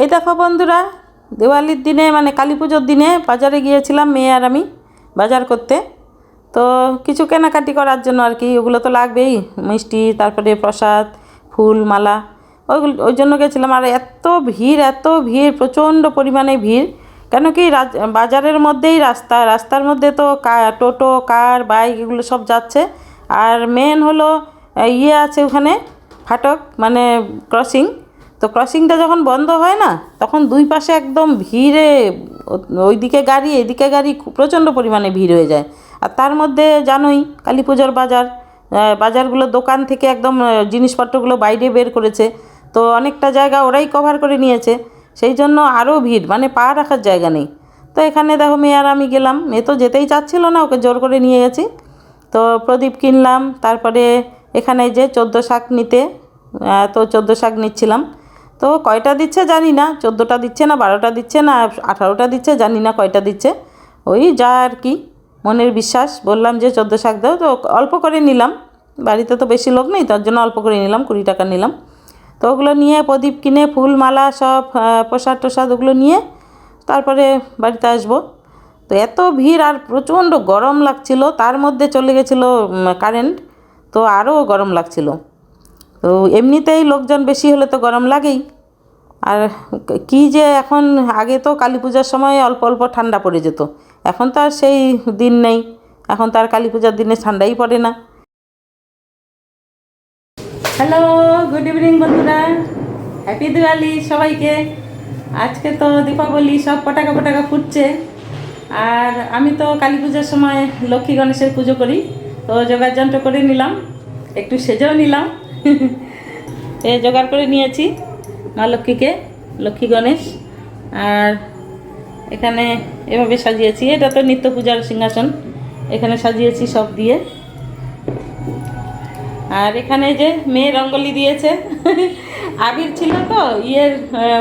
এই দেখো বন্ধুরা, দিওয়ালির দিনে মানে কালী পুজোর দিনে বাজারে গিয়েছিলাম, মেয়ে আর আমি বাজার করতে। তো কিছু কেনাকাটি করার জন্য আর কি, ওগুলো তো লাগবেই। মিষ্টি, তারপরে প্রসাদ, ফুল, মালা, ওইগুলো, ওই জন্য গেছিলাম। আর এত ভিড় এত ভিড়, প্রচণ্ড পরিমাণে ভিড়। কেন কি বাজারের মধ্যেই রাস্তা, রাস্তার মধ্যে তো টোটো, কার, বাইক, এগুলো সব যাচ্ছে। আর মেন হলো ইয়ে আছে ওখানে, ফাটক মানে ক্রসিং। তো ক্রসিংটা যখন বন্ধ হয় না, তখন দুই পাশে একদম ভিড়ে, ওইদিকে গাড়ি, এদিকে গাড়ি প্রচণ্ড পরিমাণে ভিড় হয়ে যায়। আর তার মধ্যে জানোই, কালী পুজোর বাজার বাজারগুলো দোকান থেকে একদম জিনিসপত্রগুলো বাইরে বের করেছে। তো অনেকটা জায়গা ওরাই কভার করে নিয়েছে। সেই জন্য আরও ভিড় মানে পা রাখার জায়গা নেই। তো এখানে দেখো মেয়ে আর আমি গেলাম। মেয়ে তো যেতেই চাচ্ছিল না, ওকে জোর করে নিয়ে গেছি। তো প্রদীপ কিনলাম, তারপরে এখানে যে চোদ্দ শাক নিতে তো চোদ্দ শাক নিচ্ছিলাম। তো কয়টা দিচ্ছে জানি না, চোদ্দোটা দিচ্ছে না, বারোটা দিচ্ছে না, আঠারোটা দিচ্ছে, জানি না কয়টা দিচ্ছে। ওই যা আর কি, মনের বিশ্বাস, বললাম যে চোদ্দ শাক দাও, তো অল্প করে নিলাম। বাড়িতে তো বেশি লোক নেই, তার জন্য অল্প করে নিলাম, কুড়ি টাকা নিলাম। তো ওগুলো নিয়ে প্রদীপ কিনে ফুল মালা সব প্রসাদ টোসাদ ওগুলো নিয়ে তারপরে বাড়িতে আসব। তো এত ভিড় আর প্রচণ্ড গরম লাগছিল, তার মধ্যে চলে গেছিল কারেন্ট তো আরও গরম লাগছিল। তো এমনিতেই লোকজন বেশি হলে তো গরম লাগেই। আর কি যে এখন, আগে তো কালী পূজার সময় অল্প অল্প ঠান্ডা পড়ে যেত। এখন তো আর সেই দিন নেই। এখন তো আর কালী পূজার দিনে ঠান্ডাই পড়ে না। হ্যালো গুড ইভিনিং বন্ধুরা। হ্যাপি দিওয়ালি সবাইকে। আজকে তো দীপাবলি সব পটাকা পটাকা ফুটছে। আর আমি তো কালী পূজার সময় লক্ষ্মী গণেশের পুজো করি। তো জোগাড় যন্ত্র করে নিলাম। একটু সেজেও নিলাম। এ জোগাড় করে নিয়েছি, মা লক্ষ্মীকে, লক্ষ্মী গণেশ। আর এখানে এভাবে সাজিয়েছি, এটা তো নিত্য পূজার সিংহাসন, এখানে সাজিয়েছি সব দিয়ে। আর এখানে যে মেয়ে রঙ্গলি দিয়েছে, আবির ছিল তো, ইয়ের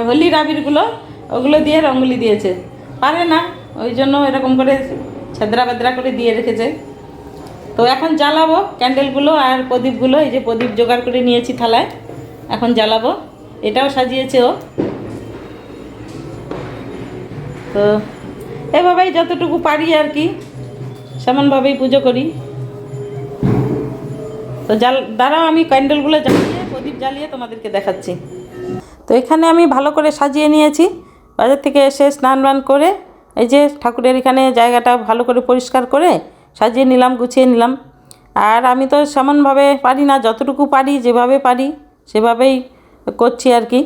হোলির আবিরগুলো, ওগুলো দিয়ে রঙ্গলি দিয়েছে। পারে না, ওই জন্য এরকম করে ছেদরা বেদরা করে দিয়ে রেখেছে। তো এখন জ্বালাবো ক্যান্ডেলগুলো আর প্রদীপগুলো, এই যে প্রদীপ জোগাড় করে নিয়েছি থালায়। এখন জ্বালাবো। এটাও সাজিয়েছে ও। তো এভাবেই যতটুকু পারি আর কি, সেমনভাবেই পুজো করি। তো জাল দাঁড়াও আমি ক্যান্ডেলগুলো জ্বালিয়ে, প্রদীপ জ্বালিয়ে তোমাদেরকে দেখাচ্ছি। তো এখানে আমি ভালো করে সাজিয়ে নিয়েছি। বাজার থেকে এসে স্নান বান করে, এই যে ঠাকুরের এখানে জায়গাটা ভালো করে পরিষ্কার করে সাজিয়ে নিলাম, গুছিয়ে নিলাম। আর আমি তো সেমনভাবে পারি না, যতটুকু পারি, যেভাবে পারি, সেভাবেই করছি আর কি।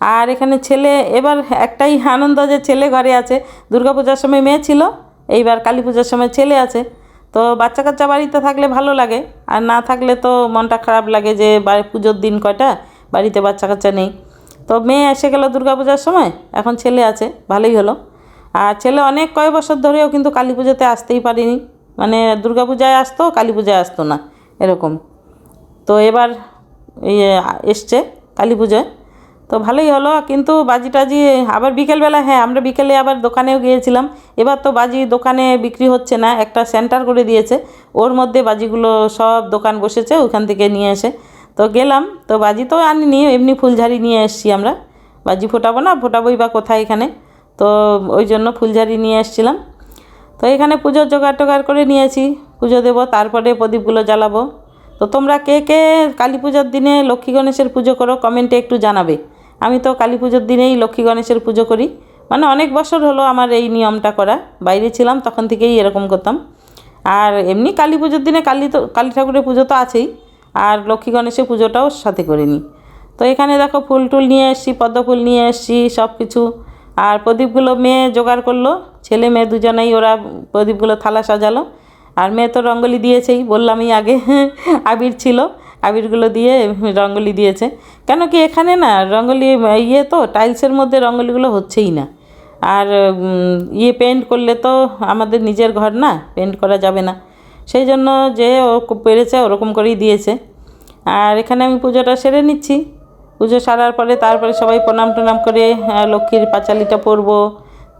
আর এখানে ছেলে, এবার একটাই আনন্দ যে ছেলে ঘরে আছে। দুর্গাপূজার সময় মেয়ে ছিল, এইবার কালী পূজার সময় ছেলে আছে। তো বাচ্চা কাচ্চা বাড়িতে থাকলে ভালো লাগে, আর না থাকলে তো মনটা খারাপ লাগে যে পুজোর দিন কয়টা, বাড়িতে বাচ্চা কাচ্চা নেই। তো মেয়ে এসে গেল দুর্গাপূজার সময়, এখন ছেলে আছে, ভালোই হলো। আর ছেলে অনেক কয়েক বছর ধরেও কিন্তু কালী পুজোতে আসতেই পারিনি। মানে দুর্গাপূজায় আসতো কালী পূজায় আসতো না, এরকম। তো এবার ইয়ে এসছে কালী পুজোয় তো ভালোই হলো, কিন্তু বাজি টাজি আবার বিকেলবেলা হ্যাঁ আমরা বিকেলে আবার দোকানেও গিয়েছিলাম। এবার তো বাজি দোকানে বিক্রি হচ্ছে না, একটা সেন্টার করে দিয়েছে। ওর মধ্যে বাজিগুলো সব দোকান বসেছে, ওখান থেকে নিয়ে এসে। তো গেলাম, তো বাজি তো আনিনি, এমনি ফুলঝারি নিয়ে এসছি আমরা। বাজি ফোটাবো না, ফোটাবোই বা কোথায় এখানে। তো ওই জন্য ফুলঝারি নিয়ে এসছিলাম। তো এখানে পুজোর জোগাড় টোগাড় করে নিয়েছি। পুজো দেবো, তারপরে প্রদীপগুলো জ্বালাবো। তো তোমরা কে কে কালী পুজোর দিনে লক্ষ্মী গণেশের পুজো করো, কমেন্টে একটু জানাবে। আমি তো কালী পুজোর দিনেই লক্ষ্মী গণেশের পুজো করি। মানে অনেক বছর হলো আমার এই নিয়মটা করা। বাইরে ছিলাম, তখন থেকেই এরকম করতাম। আর এমনি কালী পুজোর দিনে কালী তো, কালী ঠাকুরের পুজো তো আছেই। আর লক্ষ্মী গণেশের পুজোটাও সাথে করে নিই। তো এখানে দেখো ফুল টুল নিয়ে এসছি পদ্ম ফুল নিয়ে এসছি সব কিছু আর প্রদীপগুলো মেয়ে জোগাড় করল। ছেলে মেয়ে দুজনেই ওরা প্রদীপগুলো থালা সাজালো। আর মেয়ে তো রঙ্গলি দিয়েছেই, বললামই আগে আবির ছিল। আবিরগুলো দিয়ে রঙ্গলি দিয়েছে। কেন কি এখানে না রঙ্গলি ইয়ে তো, টাইলসের মধ্যে রঙ্গলিগুলো হচ্ছেই না। আর ইয়ে পেন্ট করলে তো আমাদের নিজের ঘর না পেন্ট করা যাবে না। সেই জন্য যে ও পেরেছে ওরকম করেই দিয়েছে। আর এখানে আমি পুজোটা সেরে নিচ্ছি। পুজো সারার পরে তারপরে সবাই প্রণাম টনাম করে লক্ষ্মীর পাঁচালিটা পরবো।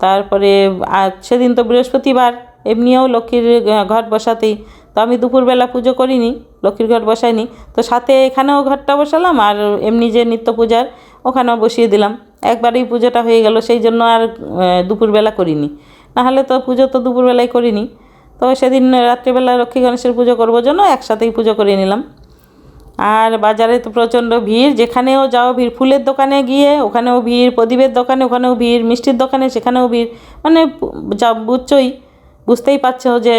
তারপরে আর সেদিন তো বৃহস্পতিবার, এমনিও লক্ষ্মীর ঘট বসাতেই। তো আমি দুপুরবেলা পুজো করিনি, লক্ষ্মীর ঘট বসাইনি। তো সাথে এখানেও ঘরটা বসালাম আর এমনি যে নিত্য পূজার, ওখানেও বসিয়ে দিলাম। একবারেই পুজোটা হয়ে গেল, সেই জন্য আর দুপুরবেলা করিনি। নাহলে তো পুজো তো দুপুরবেলায় করিনি। তো সেদিন রাত্রিবেলা লক্ষ্মী গণেশের পুজো করব জন্য একসাথেই পুজো করে নিলাম। আর বাজারে তো প্রচণ্ড ভিড়, যেখানেও যাও ভিড়, ফুলের দোকানে গিয়ে ওখানেও ভিড়, প্রদীপের দোকানে ওখানেও ভিড়, মিষ্টির দোকানে সেখানেও ভিড় মানে যা বুঝছই, বুঝতেই পারছ যে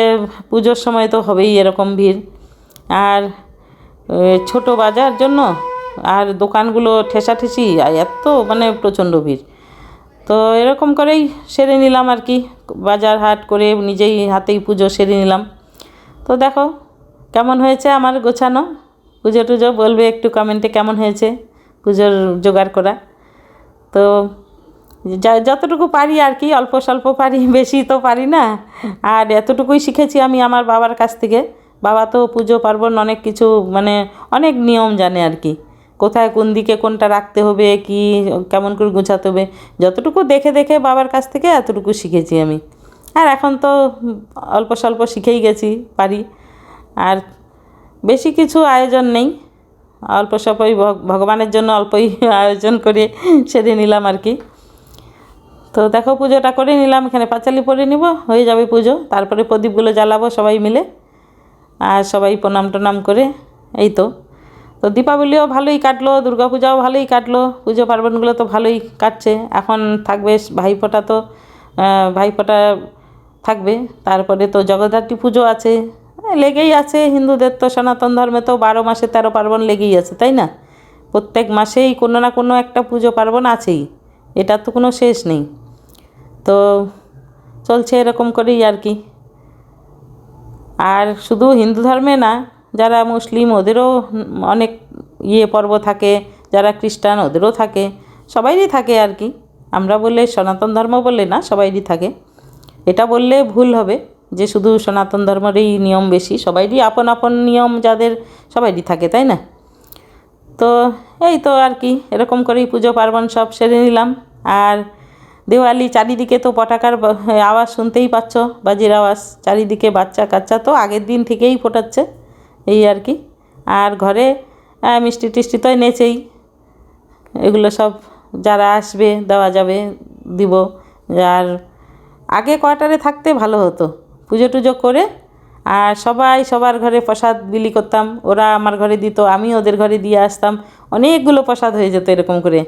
পুজোর সময় তো হবেই এরকম ভিড়। আর ছোট বাজার জন্য আর দোকানগুলো ঠেসাঠেসি এত মানে প্রচণ্ড ভিড়। তো এরকম করেই সেরে নিলাম আর কি, বাজার হাট করে নিজেই হাতেই পুজো সেরে নিলাম। তো দেখো, কেমন হয়েছে আমার গোছানো? পুজো টুজো বলবে একটু কমেন্টে কেমন হয়েছে পুজোর জোগাড় করা। তো যতটুকু পারি আর কি, অল্প স্বল্প পারি, বেশি তো পারি না। আর এতটুকুই শিখেছি আমি আমার বাবার কাছ থেকে। বাবা তো পুজো, পার্বণ অনেক কিছু মানে অনেক নিয়ম জানে আর কি। কোথায় কোন দিকে কোনটা রাখতে হবে, কি, কেমন করে গুছাতে হবে। যতটুকু দেখে দেখে বাবার কাছ থেকে এতটুকু শিখেছি আমি। আর এখন তো অল্প স্বল্প শিখেই গেছি, পারি। আর বেশি কিছু আয়োজন নেই। অল্প স্বল্পই ভগবানের জন্য অল্পই আয়োজন করে সেরে নিলাম আর কি। তো দেখো পুজোটা করে নিলাম, এখানে পাঁচালি পরে নিব, হয়ে যাবে পুজো। তারপরে প্রদীপগুলো জ্বালাবো সবাই মিলে। আর সবাই প্রণাম টনাম করে, এই তো। তো দীপাবলিও ভালোই কাটলো, দুর্গাপূজাও ভালোই কাটলো, পুজো পার্বণগুলো তো ভালোই কাটছে। এখন থাকবে ভাইফোঁটা তো ভাইফোঁটা থাকবে। তারপরে তো জগদ্ধাত্রী পুজো আছে লেগেই আছে। হিন্দুদের তো সনাতন ধর্মে তো বারো মাসে তেরো পার্বণ লেগেই আছে, তাই না? প্রত্যেক মাসেই কোনো না কোনো একটা পুজো পার্বণ আছেই। এটার তো কোনো শেষ নেই। তো চলছে এরকম করেই আর কি। আর শুধু হিন্দু ধর্মে না, যারা মুসলিম ওদেরও অনেক ইয়ে পর্ব থাকে, যারা খ্রিস্টান ওদেরও থাকে, সবাইরই থাকে আর কি। আমরা বললে সনাতন ধর্ম বললে না, সবাইরই থাকে। এটা বললে ভুল হবে। যে শুধু সনাতন ধর্মেরই নিয়ম বেশি, সবাইরই আপন আপন নিয়ম যাদের সবাইরই থাকে, তাই না? তো এই তো আর কি, এরকম করেই পুজো পার্বণ সব সেরে নিলাম। আর দেওয়ালি চারিদিকে তো পটাকার আওয়াজ শুনতেই পাচ্ছ, বাজির আওয়াজ, চারিদিকে বাচ্চা কাচ্চা তো আগের দিন থেকেই ফোটাচ্ছে, এই আর কি। আর ঘরে মিষ্টি টিষ্টি তো নেচেই এগুলো সব যারা আসবে, দেওয়া যাবে, দিব। আর আগে কোয়ার্টারে থাকতে ভালো হতো। পুজো টুজো করে আর সবাই সবার ঘরে প্রসাদ বিলি করতাম। ওরা আমার ঘরে দিত, আমি ওদের ঘরে দিয়ে আসতাম। অনেকগুলো প্রসাদ হয়ে যেত এরকম করে।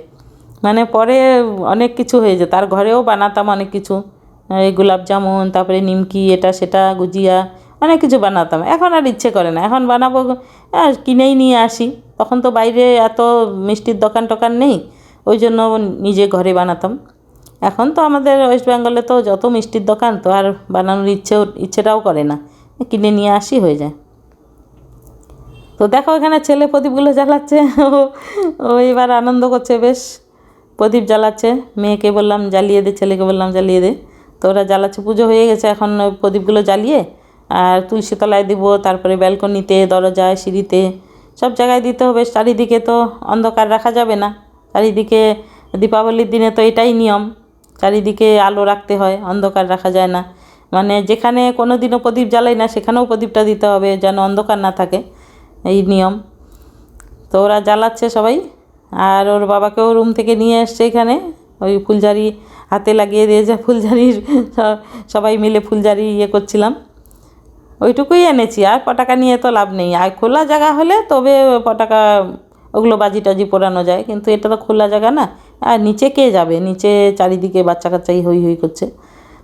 মানে পরে অনেক কিছু হয়ে যেত। আর ঘরেও বানাতাম অনেক কিছু। এই গোলাপ জামুন, তারপরে নিমকি, এটা সেটা, গুজিয়া, অনেক কিছু বানাতাম। এখন আর ইচ্ছে করে না। এখন বানাবো কিনেই নিয়ে আসি। তখন তো বাইরে এত মিষ্টির দোকান টোকান নেই। ওই জন্য নিজে ঘরে বানাতাম। এখন তো আমাদের ওয়েস্ট বেঙ্গলে তো যত মিষ্টির দোকান, তো আর বানানোর ইচ্ছেও ইচ্ছেটাও করে না। কিনে নিয়ে আসি, হয়ে যায়। তো দেখো এখানে ছেলে প্রদীপগুলো জ্বালাচ্ছে। ও এবার আনন্দ করছে, বেশ। প্রদীপ জ্বালাচ্ছে। মেয়েকে বললাম, জ্বালিয়ে দে, ছেলেকে বললাম, জ্বালিয়ে দে। তো ওরা জ্বালাচ্ছে, পুজো হয়ে গেছে, এখন প্রদীপগুলো জ্বালিয়ে আর তুলসী তলায় দিব, তারপরে ব্যালকনিতে, দরজায়, সিঁড়িতে, সব জায়গায় দিতে হবে। চারিদিকে তো অন্ধকার রাখা যাবে না। চারিদিকে দীপাবলির দিনে তো এটাই নিয়ম। চারিদিকে আলো রাখতে হয়, অন্ধকার রাখা যায় না। মানে যেখানে কোনো দিনও প্রদীপ জ্বালাই না, সেখানেও প্রদীপটা দিতে হবে যেন অন্ধকার না থাকে। এই নিয়ম। তো ওরা জ্বালাচ্ছে সবাই। আর ওর বাবাকেও রুম থেকে নিয়ে এসছে এখানে। ওই ফুলঝারি হাতে লাগিয়ে দিয়েছে ফুলঝারির সবাই মিলে ফুলঝারি ইয়ে করছিলাম। ওইটুকুই এনেছি, আর পটাকা নিয়ে তো লাভ নেই। আর খোলা জায়গা হলে তবে পটাকা ওগুলো বাজি টাজি পোড়ানো যায়, কিন্তু এটা তো খোলা জায়গা না। আর নিচে কে যাবে? নিচে চারিদিকে বাচ্চা কাচ্চাই হই হই করছে।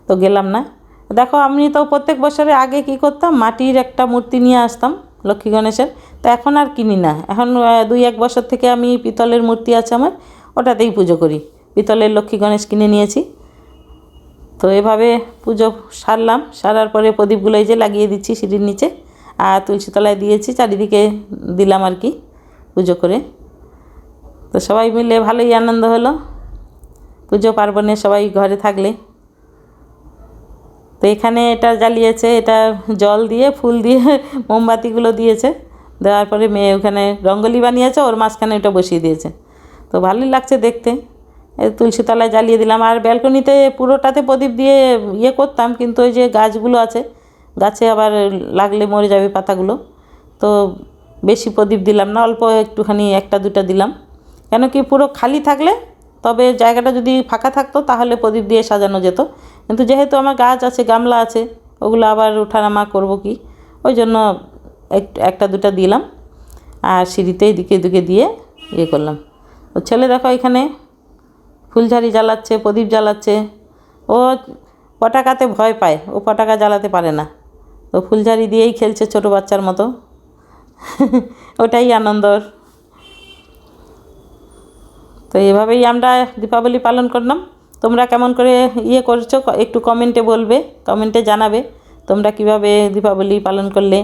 তো গেলাম না। দেখো, আমি তো প্রত্যেক বছরে আগে কি করতাম? মাটির একটা মূর্তি নিয়ে আসতাম লক্ষ্মী গণেশের। তো এখন আর কিনি না। এখন দুই এক বছর থেকে আমি পিতলের মূর্তি আছে আমার, ওটাতেই পুজো করি। পিতলের লক্ষ্মী গণেশ কিনে নিয়েছি। তো এভাবে পুজো সারলাম। সারার পরে প্রদীপগুলো এই যে লাগিয়ে দিচ্ছি সিঁড়ির নিচে, আর তুলসী তলায় দিয়েছি, চারিদিকে দিলাম আর কি পুজো করে। তো সবাই মিলে ভালোই আনন্দ হলো। পুজো পার্বণে সবাই ঘরে থাকলে। তো এখানে এটা জ্বালিয়েছে, এটা জল দিয়ে, ফুল দিয়ে, মোমবাতিগুলো দিয়েছে। দেওয়ার পরে মেয়ে ওখানে রঙ্গোলি বানিয়েছে, ওর মাঝখানে ওটা বসিয়ে দিয়েছে। তো ভালোই লাগছে দেখতে। তুলসী তলায় জ্বালিয়ে দিলাম। আর ব্যালকনিতে পুরোটাতে প্রদীপ দিয়ে ইয়ে করতাম, কিন্তু ওই যে গাছগুলো আছে, গাছে আবার লাগলে মরে যাবে পাতাগুলো। তো বেশি প্রদীপ দিলাম না, অল্প একটুখানি একটা দুটা দিলাম। কেন কি পুরো খালি থাকলে? তবে জায়গাটা যদি ফাঁকা থাকতো, তাহলে প্রদীপ দিয়ে সাজানো যেত। কিন্তু যেহেতু আমার গাছ আছে, গামলা আছে, ওগুলো আবার উঠানামা করব কি? ওই জন্য এক- একটা দুটা দিলাম। আর সিঁড়িতে এদিকে এদিকে দিয়ে ইয়ে করলাম। ও ছেলে দেখো এখানে ফুলঝাড়ি জ্বালাচ্ছে, প্রদীপ জ্বালাচ্ছে। ও পটাকাতে ভয় পায়, ও পটাকা জ্বালাতে পারে না। তো ফুলঝাড়ি দিয়েই খেলছে ছোটো বাচ্চার মতো। ওটাই আনন্দর। তো এভাবেই আমরা দীপাবলি পালন করলাম। তোমরা কেমন করে ইয়ে করছ একটু কমেন্টে বলবে কমেন্টে জানাবে তোমরা কীভাবে দীপাবলি পালন করলে।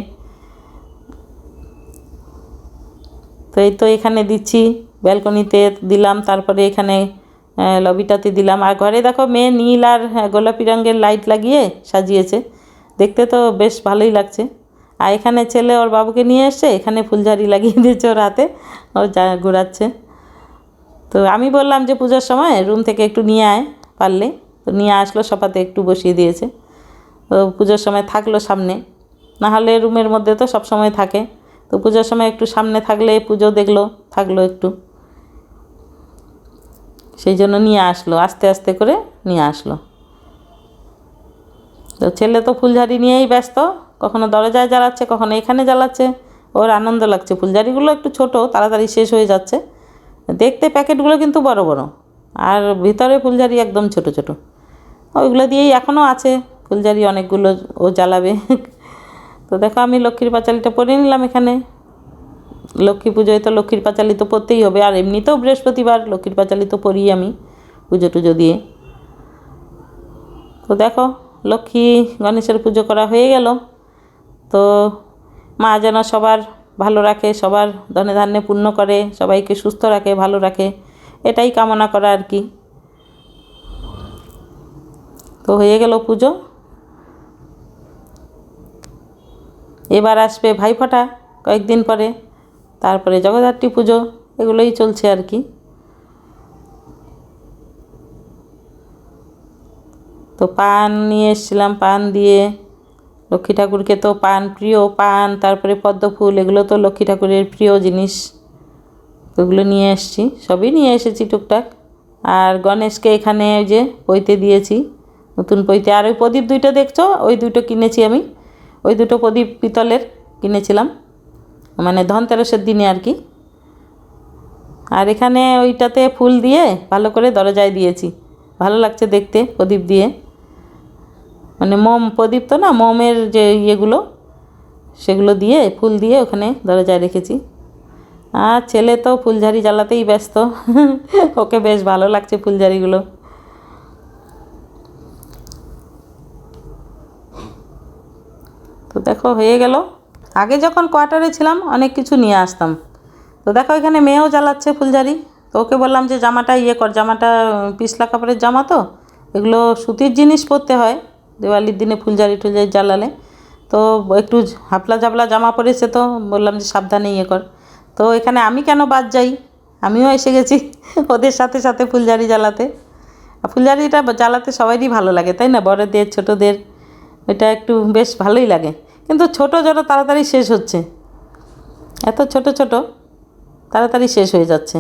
তো এই তো এখানে দিচ্ছি ব্যালকনিতে দিলাম তারপরে এখানে লবিটাতে দিলাম। আর ঘরে দেখো মেয়ে নীল আর হ্যাঁ, গোলাপি রঙের লাইট লাগিয়ে সাজিয়েছে। দেখতে তো বেশ ভালোই লাগছে। আর এখানে ছেলে ওর বাবুকে নিয়ে এসছে এখানে ফুলঝাড়ি লাগিয়ে দিয়েছে ওর হাতে ও যা ঘোরাচ্ছে। তো আমি বললাম যে পুজোর সময় রুম থেকে একটু নিয়ে আয় পারলে। তো নিয়ে আসলো, সপাতে একটু বসিয়ে দিয়েছে। তো পুজোর সময় থাকল সামনে। না হলে রুমের মধ্যে তো সব সময় থাকে। তো পুজোর সময় একটু সামনে থাকলে পুজো দেখল, থাকল একটু। সেই জন্য নিয়ে আসলো, আস্তে আস্তে করে নিয়ে আসলো। তো ছেলে তো ফুলঝাড়ি নিয়েই ব্যস্ত। কখনো দরজায় জ্বালাচ্ছে, কখনো এখানে জ্বালাচ্ছে। ওর আনন্দ লাগছে। ফুলঝাড়িগুলো একটু ছোট, তাড়াতাড়ি শেষ হয়ে যাচ্ছে। দেখতে প্যাকেটগুলো কিন্তু বড় বড়। আর ভিতরে ফুলঝাড়ি একদম ছোট ছোট। ওইগুলো দিয়েই এখনও আছে। ফুলঝাড়ি অনেকগুলো ও জ্বালাবে। তো দেখো আমি লক্ষ্মীর পাঁচালিটা পরে নিলাম এখানে। লক্ষ্মী পুজোয় তো লক্ষ্মীর পাঁচালি তো পরতেই হবে। আর এমনিতেও বৃহস্পতিবার লক্ষ্মীর পাঁচালি তো পড়ি আমি পুজো টুজো দিয়ে। তো দেখো লক্ষ্মী গণেশের পুজো করা হয়ে গেল। তো মা যেন সবার ভালো রাখে, সবার ধনে ধান্যে পূর্ণ করে, সবাইকে সুস্থ রাখে, ভালো রাখে। এটাই কামনা করা আর কি। তো হয়ে গেল পুজো। এবার আসবে ভাইফোঁটা কয়েকদিন পরে, তারপরে জগদ্ধাত্রী পুজো, এগুলোই চলছে আর কি। তো পান নিয়ে এসেছিলাম, পান দিয়ে লক্ষ্মী ঠাকুরকে তো পান, প্রিয় পান, তারপরে পদ্ম ফুল, এগুলো তো লক্ষ্মী ঠাকুরের প্রিয় জিনিস। ওগুলো নিয়ে এসেছি, সবই নিয়ে এসেছি টুকটাক। আর গণেশকে এখানে ওই যে পইতে দিয়েছি, নতুন পইতে আর ওই প্রদীপ দুইটো দেখছ? ওই দুটো কিনেছি আমি। ওই দুটো প্রদীপ পিতলের কিনেছিলাম। মানে ধনতেরসের দিনে আর কি। আর এখানে ওইটাতে ফুল দিয়ে ভালো করে দরজায় দিয়েছি। ভালো লাগছে দেখতে প্রদীপ দিয়ে। মানে মোম প্রদীপ তো না, মোমের যে ইয়েগুলো, সেগুলো দিয়ে, ফুল দিয়ে ওখানে দরজায় রেখেছি। আর ছেলে তো ফুলঝারি জ্বালাতেই ব্যস্ত, ওকে বেশ ভালো লাগছে ফুলঝারিগুলো। তো দেখো, হয়ে গেল। আগে যখন কোয়ার্টারে ছিলাম, অনেক কিছু নিয়ে আসতাম। তো দেখো, এখানে মেয়েও জ্বালাচ্ছে ফুলঝারি। তো ওকে বললাম যে, জামাটা ইয়ে কর, জামাটা পিছলা কাপড়ের জামা তো, এগুলো সুতির জিনিস পরতে হয়। দিওয়ালির দিনে ফুলঝাড়ি টুলঝাড়ি জ্বালালে। তো একটু হাপলা ঝাপলা জামা পরেছে তো, বললাম যে সাবধানে ইয়ে কর। তো এখানে আমি কেন বাদ যাই? আমিও এসে গেছি ওদের সাথে সাথে ফুলঝাড়ি জ্বালাতে। আর ফুলঝাড়িটা জ্বালাতে সবারই ভালো লাগে, তাই না? বড়দের, ছোটদের এটা একটু বেশ ভালোই লাগে। কিন্তু ছোট ছোট তাড়াতাড়ি শেষ হচ্ছে। এত ছোট ছোট, তাড়াতাড়ি শেষ হয়ে যাচ্ছে।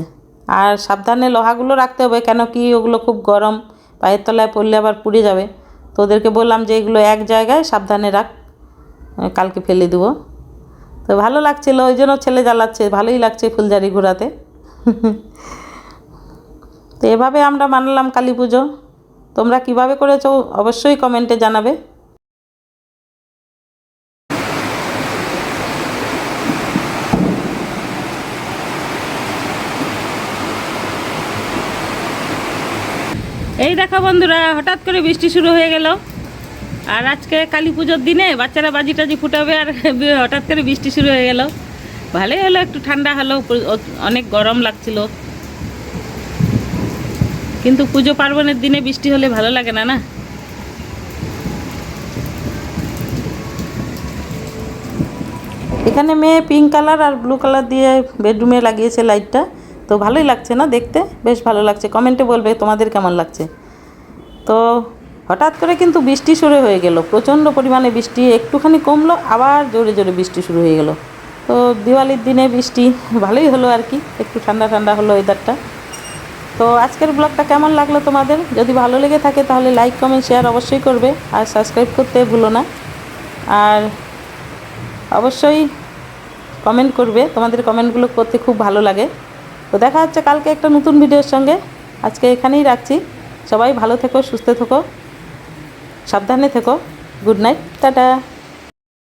আর সাবধানে লোহাগুলো রাখতে হবে, কেন কি ওগুলো খুব গরম, পায়ের তলায় পড়লে আবার পুড়ে যাবে। তো ওদেরকে বললাম যে এগুলো এক জায়গায় সাবধানে রাখ কালকে ফেলে দেবো। তো ভালো লাগছিল, ওই জন্য ছেলে জ্বালাচ্ছে, ভালোই লাগছে ফুলজারি ঘোরাতে। তো এভাবে আমরা মানলাম কালী পুজো। তোমরা কীভাবে করেছ অবশ্যই কমেন্টে জানাবে। এই দেখো বন্ধুরা, হঠাৎ করে বৃষ্টি শুরু হয়ে গেল। আর আজকে কালী পুজোর দিনে বাচ্চারা বাজি টাজি ফুটাবে আর হঠাৎ করে বৃষ্টি শুরু হয়ে গেল। ভালোই হলো, একটু ঠান্ডা হলো অনেক গরম লাগছিল। কিন্তু পুজো পার্বণের দিনে বৃষ্টি হলে ভালো লাগে না না? এখানে মেয়ে পিঙ্ক কালার আর ব্লু কালার দিয়ে বেডরুমে লাগিয়েছে লাইটটা তো ভালোই লাগছে না দেখতে? বেশ ভালো লাগছে। কমেন্টে বলবে তোমাদের কেমন লাগছে? তো হঠাৎ করে কিন্তু বৃষ্টি শুরু হয়ে গেল। প্রচণ্ড পরিমাণে বৃষ্টি, একটুখানি কমলো, আবার জোরে জোরে বৃষ্টি শুরু হয়ে গেল। তো দিওয়ালির দিনে বৃষ্টি ভালোই হলো আর কি, একটু ঠান্ডা ঠান্ডা হলো ওয়েদারটা তো আজকের ব্লগটা কেমন লাগল তোমাদের? যদি ভালো লেগে থাকে তাহলে লাইক কমেন্ট শেয়ার অবশ্যই করবে, আর সাবস্ক্রাইব করতে ভুলো না। আর অবশ্যই কমেন্ট করবে, তোমাদের কমেন্টগুলো করতে খুব ভালো লাগে। তো দেখা হচ্ছে কালকে একটা নতুন ভিডিওর সঙ্গে। আজকে এখানেই রাখছি। সবাই ভালো থেকো, সুস্থ থেকো, সাবধানে থেকো। Good night, tata.